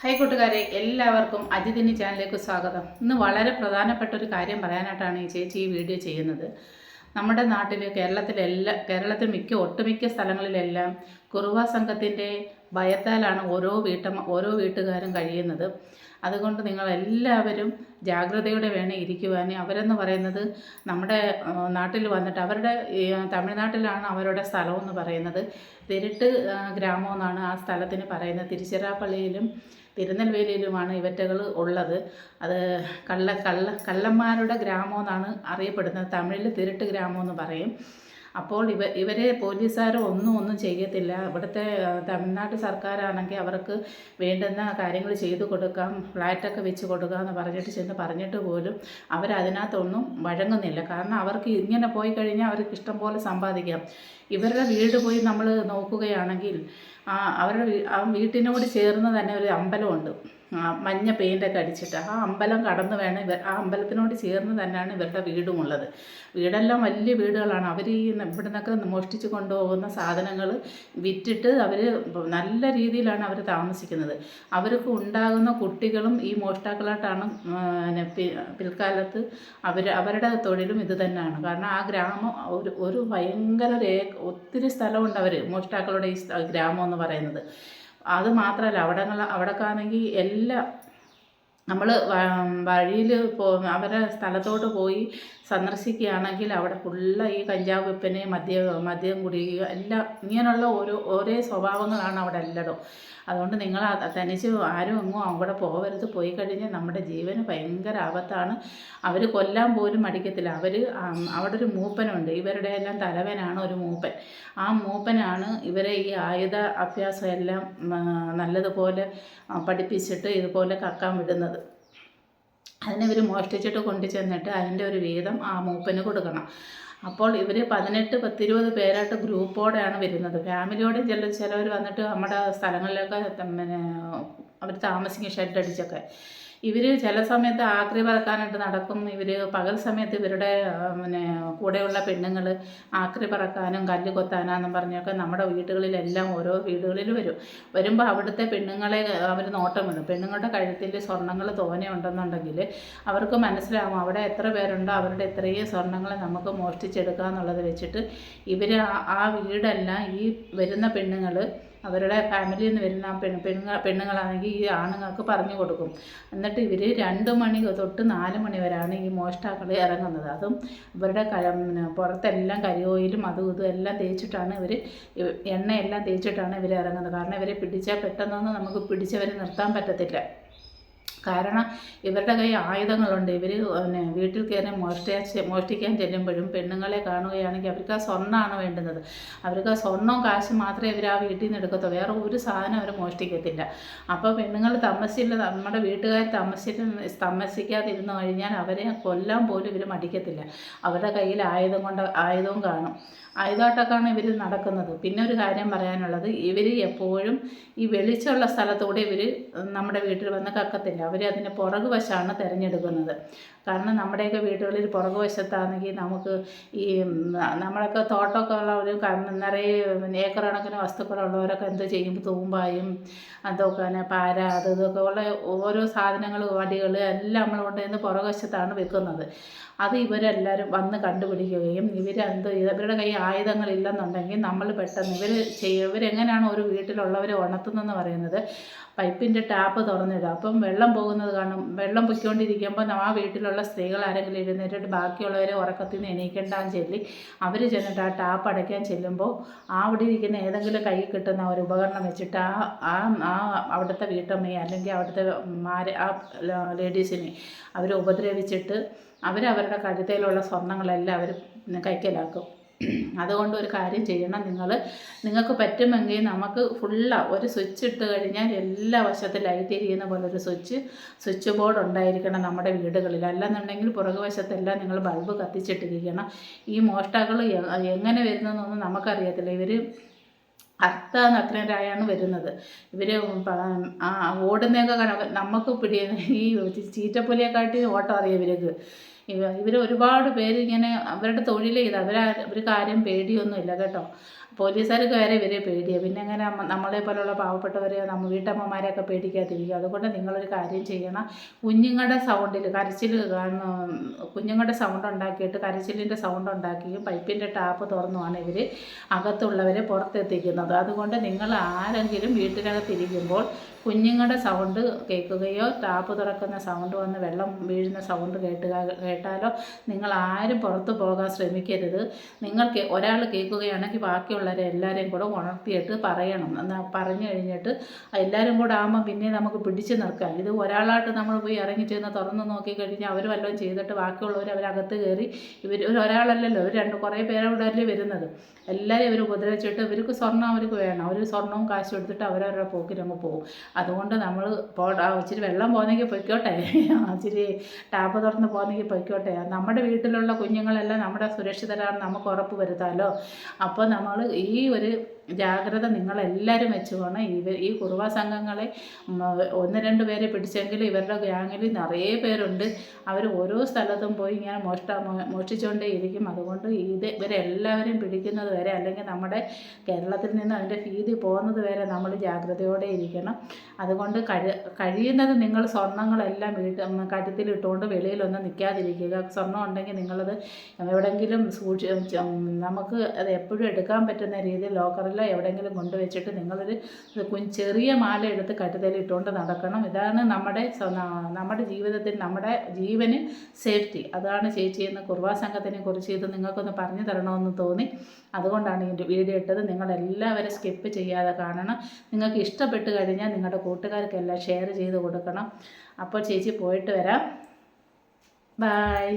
Hi കൂട്ടുകാരെ എല്ലാവർക്കും അതിഥിനി ചാനലിലേക്ക് സ്വാഗതം. ഇന്ന് വളരെ പ്രധാനപ്പെട്ട ഒരു കാര്യം പറയാനായിട്ടാണ് ഈ ചേച്ചി ഈ വീഡിയോ ചെയ്യുന്നത്. നമ്മുടെ നാട്ടിൽ കേരളത്തിലെല്ലാം കേരളത്തിൽ മിക്ക ഒട്ടുമിക്ക സ്ഥലങ്ങളിലെല്ലാം കുറുവ സംഘത്തിന്റെ ഭയത്താലാണ് ഓരോ വീട്ടമ്മ ഓരോ വീട്ടുകാരും കഴിയുന്നത്. അതുകൊണ്ട് നിങ്ങൾ എല്ലാവരും ജാഗ്രതയോടെ വേണം ഇരിക്കുവാൻ അവരെന്ന് പറയുന്നത് നമ്മുടെ നാട്ടിൽ വന്നിട്ട് അവരുടെ തമിഴ്നാട്ടിലാണ് അവരുടെ സ്ഥലം എന്ന് പറയുന്നത്. തിരുട്ട് ഗ്രാമം എന്നാണ് ആ സ്ഥലത്തിന് പറയുന്നത്. തിരുച്ചിറാപ്പള്ളിയിലും തിരുനെൽവേലിയിലുമാണ് ഇവറ്റകൾ ഉള്ളത്. അത് കള്ള കള്ള കള്ളന്മാരുടെ ഗ്രാമം എന്നാണ് അറിയപ്പെടുന്നത്. തമിഴിൽ തിരുട്ട് ഗ്രാമം എന്ന് പറയും. അപ്പോൾ ഇവ ഇവരെ പോലീസുകാർ ഒന്നും ഒന്നും ചെയ്യത്തില്ല. ഇവിടുത്തെ തമിഴ്നാട് സർക്കാരാണെങ്കിൽ അവർക്ക് വേണ്ടുന്ന കാര്യങ്ങൾ ചെയ്തു കൊടുക്കാം ഫ്ലാറ്റൊക്കെ വെച്ച് കൊടുക്കുക എന്ന് പറഞ്ഞിട്ട് ചെന്ന് പറഞ്ഞിട്ട് പോലും അവരതിനകത്തൊന്നും വഴങ്ങുന്നില്ല. കാരണം അവർക്ക് ഇങ്ങനെ പോയി കഴിഞ്ഞാൽ അവർക്ക് ഇഷ്ടം പോലെ സമ്പാദിക്കാം. ഇവരുടെ വീട് പോയി നമ്മൾ നോക്കുകയാണെങ്കിൽ അവരുടെ ആ വീട്ടിനോട് ചേർന്ന് തന്നെ ഒരു അമ്പലമുണ്ട്. മഞ്ഞ പെയിന്റൊക്കെ അടിച്ചിട്ട്. ആ അമ്പലം കടന്ന് വേണം ഇവർ ആ അമ്പലത്തിനോട് ചേർന്ന് തന്നെയാണ് ഇവരുടെ വീടും ഉള്ളത് വീടെല്ലാം വലിയ വീടുകളാണ്. അവർ ഈ ഇവിടെ നിന്നൊക്കെ മോഷ്ടിച്ച് കൊണ്ടുപോകുന്ന സാധനങ്ങൾ വിറ്റിട്ട് അവർ നല്ല രീതിയിലാണ് അവർ താമസിക്കുന്നത്. അവർക്ക് ഉണ്ടാകുന്ന കുട്ടികളും ഈ മോഷ്ടാക്കളായിട്ടാണ് പിൽക്കാലത്ത് അവർ അവരുടെ തൊഴിലും ഇത് തന്നെയാണ്. കാരണം ആ ഗ്രാമം ഒരു ഒരു ഭയങ്കര ഒത്തിരി സ്ഥലമുണ്ട് അവർ മോഷ്ടാക്കളുടെ ഈ ഗ്രാമം എന്ന് പറയുന്നത്. അത് മാത്രമല്ല അവിടങ്ങൾ അവിടേക്കാണെങ്കിൽ എല്ലാ നമ്മൾ വഴിയിൽ പോ അവരെ സ്ഥലത്തോട്ട് പോയി സന്ദർശിക്കുകയാണെങ്കിൽ അവിടെ ഫുള്ള് ഈ കഞ്ചാവ് വിൽപ്പന മദ്യ മദ്യം കുടിക്കുക എല്ലാം ഇങ്ങനെയുള്ള ഓരോ ഓരോ സ്വഭാവങ്ങളാണ് അവിടെ എല്ലായിടും അതുകൊണ്ട് നിങ്ങൾ തനിച്ച് ആരും എങ്ങും അവിടെ പോകരുത് പോയി കഴിഞ്ഞാൽ നമ്മുടെ ജീവന് ഭയങ്കര ആപത്താണ്. അവർ കൊല്ലാൻ പോലും മടിക്കത്തില്ല. അവർ അവിടെ ഒരു മൂപ്പനുണ്ട്. ഇവരുടെ എല്ലാം തലവനാണ് ഒരു മൂപ്പൻ. ആ മൂപ്പനാണ് ഇവരെ ഈ ആയുധ അഭ്യാസം എല്ലാം നല്ലതുപോലെ പഠിപ്പിച്ചിട്ട് ഇതുപോലെ കക്കാൻ വിടുന്നത്. അതിനെ ഇവർ മോഷ്ടിച്ചിട്ട് കൊണ്ടു ചെന്നിട്ട് അതിന്റെ ഒരു വീതം ആ മൂപ്പന് കൊടുക്കണം. അപ്പോൾ ഇവർ പതിനെട്ട് പത്തിരുപത് പേരായിട്ട് ഗ്രൂപ്പോടെയാണ് വരുന്നത്. ഫാമിലിയോടെ ചില ചിലവർ വന്നിട്ട് നമ്മുടെ സ്ഥലങ്ങളിലൊക്കെ പിന്നെ അവർ താമസിക്കും ഷെഡ് അടിച്ചൊക്കെ. ഇവർ ചില സമയത്ത് ആക്രി പറക്കാനായിട്ട് നടക്കും. ഇവർ പകൽ സമയത്ത് ഇവരുടെ പിന്നെ കൂടെയുള്ള പെണ്ണുങ്ങൾ ആക്രി പറക്കാനും കല്ല് കൊത്താനാന്നും പറഞ്ഞൊക്കെ നമ്മുടെ വീടുകളിലെല്ലാം ഓരോ വീടുകളിൽ വരും. വരുമ്പോൾ അവിടുത്തെ പെണ്ണുങ്ങളെ അവർ നോട്ടം വിടും പെണ്ണുങ്ങളുടെ കഴുത്തിൽ സ്വർണങ്ങൾ തോനെ ഉണ്ടെന്നുണ്ടെങ്കിൽ അവർക്ക് മനസ്സിലാവും അവിടെ എത്ര പേരുണ്ടോ അവരുടെ ഇത്രയും സ്വർണങ്ങൾ നമുക്ക് മോഷ്ടിച്ചെടുക്കുക എന്നുള്ളത് വെച്ചിട്ട് ഇവർ ആ വീടെല്ലാം ഈ വരുന്ന പെണ്ണുങ്ങൾ അവരുടെ ഫാമിലിയിൽ നിന്ന് വരുന്ന പെണ് പെണ്ണ് പെണ്ണുങ്ങൾ പെണ്ണുങ്ങളാണെങ്കിൽ ഈ ആണുങ്ങൾക്ക് പറഞ്ഞു കൊടുക്കും. എന്നിട്ട് ഇവർ രണ്ട് മണി തൊട്ട് നാല് മണി വരെയാണ് ഈ മോഷ്ടാക്കൾ ഇറങ്ങുന്നത്. അതും ഇവരുടെ പുറത്തെല്ലാം കരിയോയിലും അതും ഇതും എല്ലാം തേച്ചിട്ടാണ് ഇവർ എണ്ണയെല്ലാം തേച്ചിട്ടാണ് ഇവർ ഇറങ്ങുന്നത്. കാരണം ഇവരെ പിടിച്ചാൽ പെട്ടെന്നൊന്നും നമുക്ക് പിടിച്ചവരെ നിർത്താൻ പറ്റത്തില്ല. കാരണം ഇവരുടെ കൈ ആയുധങ്ങളുണ്ട്. ഇവർ പിന്നെ വീട്ടിൽ കയറി മോഷ്ടിയാ മോഷ്ടിക്കാൻ ചെല്ലുമ്പോഴും പെണ്ണുങ്ങളെ കാണുകയാണെങ്കിൽ അവർക്ക് ആ സ്വർണമാണ് വേണ്ടുന്നത്. അവർക്ക് ആ സ്വർണവും കാശും മാത്രമേ ഇവർ ആ വീട്ടിൽ നിന്ന് എടുക്കത്തുള്ളൂ. വേറെ ഒരു സാധനം അവർ മോഷ്ടിക്കത്തില്ല. അപ്പോൾ പെണ്ണുങ്ങൾ താമസിച്ചില്ല നമ്മുടെ വീട്ടുകാർ താമസിച്ചിട്ട് താമസിക്കാതിരുന്നു കഴിഞ്ഞാൽ അവരെ കൊല്ലാൻ പോലും ഇവർ മടിക്കത്തില്ല. അവരുടെ കയ്യിൽ ആയുധം കൊണ്ട് ആയുധവും കാണും. ആയുധമായിട്ടൊക്കെയാണ് ഇവർ നടക്കുന്നത്. പിന്നെ ഒരു കാര്യം പറയാനുള്ളത് ഇവർ എപ്പോഴും ഈ വെളിച്ചമുള്ള സ്ഥലത്തൂടെ ഇവർ നമ്മുടെ വീട്ടിൽ വന്ന് കക്കത്തില്ല. അവർ അതിന്റെ പുറകു വശമാണ് തിരഞ്ഞെടുക്കുന്നത്. കാരണം നമ്മുടെയൊക്കെ വീടുകളിൽ പുറകു വശത്താണെങ്കിൽ നമുക്ക് ഈ നമ്മളൊക്കെ തോട്ടമൊക്കെ ഉള്ള ഒരു നിറയെ ഏക്കർ കണക്കിന് വസ്തുക്കളുള്ളവരൊക്കെ എന്ത് ചെയ്യും? തൂമ്പായും അതൊക്കെ തന്നെ പാര അത് ഇതൊക്കെ ഉള്ള ഓരോ സാധനങ്ങൾ വടികൾ എല്ലാം നമ്മൾ കൊണ്ടുവന്ന് പുറകുവശത്താണ് വെക്കുന്നത്. അത് ഇവരെല്ലാവരും വന്ന് കണ്ടുപിടിക്കുകയും ഇവരെന്ത് ഇവരുടെ കയ്യിൽ ആയുധങ്ങളില്ലെന്നുണ്ടെങ്കിൽ നമ്മൾ പെട്ടെന്ന് ഇവർ ചെയ്യും ഇവരെങ്ങനെയാണ് ഒരു വീട്ടിലുള്ളവരെ ഉണർത്തുന്നതെന്ന് പറയുന്നത്? പൈപ്പിന്റെ ടാപ്പ് തുറന്നിടുക അപ്പം വെള്ളം പോകുന്നത് കാണും. വെള്ളം പൊയ്ക്കൊണ്ടിരിക്കുമ്പോൾ ആ വീട്ടിലുള്ള സ്ത്രീകൾ ആരെങ്കിലും എഴുന്നേറ്റിട്ട് ബാക്കിയുള്ളവരെ ഉറക്കത്തിൽ നിന്ന് എണീക്കണ്ടാന്ന് ചൊല്ലി അവർ ചെന്നിട്ട് ആ ടാപ്പ് അടയ്ക്കാൻ ചെല്ലുമ്പോൾ ആ അവിടെ ഇരിക്കുന്ന ഏതെങ്കിലും കയ്യിൽ കിട്ടുന്ന ഒരു ഉപകരണം വെച്ചിട്ട് ആ ആ ആ അവിടുത്തെ വീട്ടമ്മയെ അല്ലെങ്കിൽ അവിടുത്തെ മാരെ ആ ലേഡീസിനെ അവരെ ഉപദ്രവിച്ചിട്ട് അവരവരുടെ കഴുത്തയിലുള്ള സ്വർണങ്ങളെല്ലാം അവർ കൈക്കലാക്കും. അതുകൊണ്ട് ഒരു കാര്യം ചെയ്യണം. നിങ്ങൾ നിങ്ങൾക്ക് പറ്റുമെങ്കിൽ നമുക്ക് ഫുള്ള ഒരു സ്വിച്ച് ഇട്ട് കഴിഞ്ഞാൽ എല്ലാ വശത്തും ലൈറ്റ് എരിയുന്ന പോലെ ഒരു സ്വിച്ച് സ്വിച്ച് ബോർഡ് ഉണ്ടായിരിക്കണം നമ്മുടെ വീടുകളിൽ. അല്ലെന്നുണ്ടെങ്കിൽ പുറകു വശത്തെല്ലാം നിങ്ങൾ ബൾബ് കത്തിച്ചിട്ടിരിക്കണം. ഈ മോഷ്ടാക്കൾ എങ്ങനെ വരുന്നതെന്നൊന്നും നമുക്കറിയത്തില്ല. ഇവർ അർത്ഥനഗ്നരായാണ് വരുന്നത്. ഇവർ ഓടുന്നതൊക്കെ നമുക്ക് പിടി ഈ ചീറ്റപ്പുലിയെക്കാട്ടി ഓട്ടം അറിയാം ഇവർക്ക്. ഇവ ഇവർ ഒരുപാട് പേര് ഇങ്ങനെ അവരുടെ തൊഴിൽ ചെയ്ത് അവർ ഒരു കാര്യം പേടിയൊന്നുമില്ല കേട്ടോ. പോലീസുകാർക്ക് വരെ ഇവരെ പേടിയാണ് പിന്നെ അങ്ങനെ നമ്മളെ പോലുള്ള പാവപ്പെട്ടവരെ നമ്മൾ വീട്ടമ്മമാരെയൊക്കെ പേടിക്കാതിരിക്കുക അതുകൊണ്ട് നിങ്ങളൊരു കാര്യം ചെയ്യണം. കുഞ്ഞുങ്ങളുടെ സൗണ്ടിൽ കരച്ചിൽ കുഞ്ഞുങ്ങളുടെ സൗണ്ട് ഉണ്ടാക്കിയിട്ട് കരച്ചിലിന്റെ സൗണ്ട് ഉണ്ടാക്കിയും പൈപ്പിന്റെ ടാപ്പ് തുറന്നുമാണ് ഇവർ അകത്തുള്ളവരെ പുറത്തെത്തിക്കുന്നത്. അതുകൊണ്ട് നിങ്ങൾ ആരെങ്കിലും വീട്ടിനകത്തിരിക്കുമ്പോൾ കുഞ്ഞുങ്ങളുടെ സൗണ്ട് കേൾക്കുകയോ ടാപ്പ് തുറക്കുന്ന സൗണ്ട് വന്ന് വെള്ളം വീഴുന്ന സൗണ്ട് കേട്ടുക കേട്ടാലോ നിങ്ങൾ ആരും പുറത്തു പോകാൻ ശ്രമിക്കരുത്. നിങ്ങൾ ഒരാൾ കേൾക്കുകയാണെങ്കിൽ ബാക്കിയുള്ളവരെ എല്ലാവരെയും കൂടെ ഉണർത്തിയിട്ട് പറയണം. എന്നാൽ പറഞ്ഞു കഴിഞ്ഞിട്ട് എല്ലാവരും കൂടെ ആകുമ്പോൾ പിന്നെ നമുക്ക് പിടിച്ചു നിർക്കാം ഇത് ഒരാളായിട്ട് നമ്മൾ പോയി ഇറങ്ങി ചെന്ന് തുറന്ന് നോക്കിക്കഴിഞ്ഞാൽ അവർ വല്ലതും ചെയ്തിട്ട് ബാക്കിയുള്ളവർ അവരകത്ത് കയറി ഇവർ ഒരു ഒരാളല്ലല്ലോ. ഇവർ രണ്ട് കുറേ പേരോടെ അല്ലേ വരുന്നത്. എല്ലാവരും ഇവർ ഉപദ്രവിച്ചിട്ട് ഇവർക്ക് സ്വർണം അവർക്ക് വേണം. അവർ സ്വർണവും കാശും എടുത്തിട്ട് അവരവരുടെ പോക്കിനങ്ങ് പോകും. അതുകൊണ്ട് നമ്മൾ ഇച്ചിരി വെള്ളം പോകുന്നെങ്കിൽ പൊയ്ക്കോട്ടെ. ഇച്ചിരി ടാപ്പ് തുറന്ന് പോകുന്നെങ്കിൽ പൊയ്ക്കോട്ടെ. നമ്മുടെ വീട്ടിലുള്ള കുഞ്ഞുങ്ങളെല്ലാം നമ്മുടെ സുരക്ഷിതരാണ് നമുക്ക് ഉറപ്പ് വരുത്താമല്ലോ അപ്പോൾ നമ്മൾ ഈ ഒരു ജാഗ്രത നിങ്ങളെല്ലാവരും വെച്ചുകൊണ്ട് ഇവർ ഈ കുറുവ സംഘങ്ങളെ ഒന്ന് രണ്ട് പേരെ പിടിച്ചെങ്കിൽ ഇവരുടെ ഗ്യാങ്ങിൽ നിറയെ പേരുണ്ട്. അവർ ഓരോ സ്ഥലത്തും പോയി ഇങ്ങനെ മോഷ്ട മോഷ്ടിച്ചുകൊണ്ടേ ഇരിക്കും അതുകൊണ്ട് ഇത് ഇവരെല്ലാവരും പിടിക്കുന്നത് വരെ അല്ലെങ്കിൽ നമ്മുടെ കേരളത്തിൽ നിന്ന് അതിന്റെ ഭീതി പോകുന്നത് വരെ നമ്മൾ ജാഗ്രതയോടെ ഇരിക്കണം. അതുകൊണ്ട് കഴി കഴിയുന്നത് നിങ്ങൾ സ്വർണങ്ങളെല്ലാം വീട്ട് ഉം, കഴുത്തിലിട്ടുകൊണ്ട് വെളിയിലൊന്നും നിൽക്കാതിരിക്കുക. സ്വർണം ഉണ്ടെങ്കിൽ നിങ്ങളത് എവിടെയെങ്കിലും സൂക്ഷി നമുക്ക് അത് എപ്പോഴും എടുക്കാൻ പറ്റുന്ന രീതിയിൽ ലോക്കറിലോ എവിടെയെങ്കിലും കൊണ്ടുവച്ചിട്ട് നിങ്ങളൊരു ചെറിയ മാല എടുത്ത് കഴുതലിട്ടുകൊണ്ട് നടക്കണം. ഇതാണ് നമ്മുടെ നമ്മുടെ ജീവിതത്തിൽ നമ്മുടെ ജീവന് സേഫ്റ്റി. അതാണ് ചേച്ചി എന്ന കുർവാ സംഘത്തിനെ കുറിച്ച് ഇത് നിങ്ങൾക്കൊന്ന് പറഞ്ഞു തരണമെന്ന് തോന്നി. അതുകൊണ്ടാണ് ഈ വീഡിയോ ഇട്ടത്. നിങ്ങളെല്ലാവരും സ്കിപ്പ് ചെയ്യാതെ കാണണം. നിങ്ങൾക്ക് ഇഷ്ടപ്പെട്ട് കഴിഞ്ഞാൽ നിങ്ങളുടെ കൂട്ടുകാർക്കെല്ലാം ഷെയർ ചെയ്ത് കൊടുക്കണം. അപ്പോൾ ചേച്ചി പോയിട്ട് വരാം. ബായ്